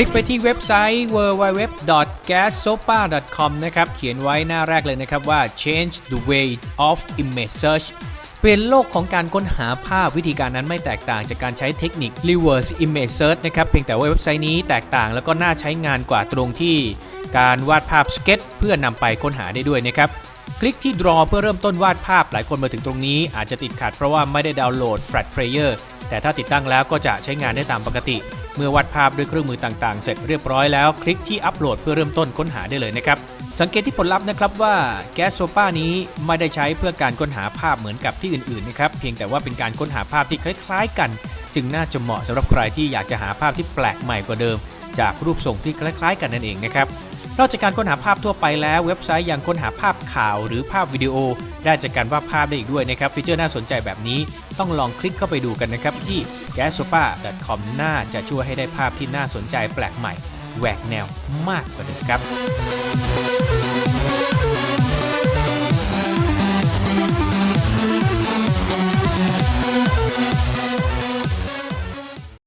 ลิกไปที่เว็บไซต์ www.gassopa.com นะครับ เขียนไว้หน้าแรกเลยนะครับว่า change the way of image search เปลี่ยนโลกของการค้นหาภาพวิธีการนั้นไม่แตกต่างจากการใช้เทคนิค reverse image search นะครับ เพียงแต่ว่าเว็บไซต์นี้แตกต่างแล้วก็น่าใช้งานกว่าตรงที่การวาดภาพสเก็ตเพื่อนำไปค้นหาได้ด้วยนะครับ คลิกที่ draw เพื่อเริ่มต้นวาดภาพหลายคนมาถึงตรงนี้ อาจจะติดขัดเพราะว่าไม่ได้ดาวน์โหลด Flash Player แต่ถ้าติดตั้งแล้วก็จะใช้งานได้ตามปกติ มื่อวาดภาพด้วยเครื่องมือต่างๆ เสร็จเรียบร้อยแล้วคลิกที่อัปโหลดเพื่อเริ่มต้นค้นหาได้เลยนะครับ สังเกตที่ผลลัพธ์นะครับว่า g a s o p a นี้ไม่ได้ใช้เพื่อการค้นหาภาพเหมือนกับที่อื่นๆนะครับเพียงแต่ว่าเป็นการค้นหาภาพที่คล้าย ๆ กัน จึงน่าจะเหมาะสำหรับใครที่อยากจะหาภาพที่แปลกใหม่กว่าเดิม จากรูปทรงที่คล้าย ๆ กันนั่นเองนะครับ นอกจากการค้นหาภาพทั่วไปแล้วเว็บไซต์ยังค้นหาภาพข่าวหรือภาพวิดีโอ ได้จากการวาดภาพได้อีกด้วยนะครับฟีเจอร์น่าสนใจแบบนี้ต้องลองคลิกเข้าไปดูกันนะครับที่ gasopa.com น่าจะช่วยให้ได้ภาพที่น่าสนใจแปลกใหม่แหวกแนวมากกว่าเดิมครับ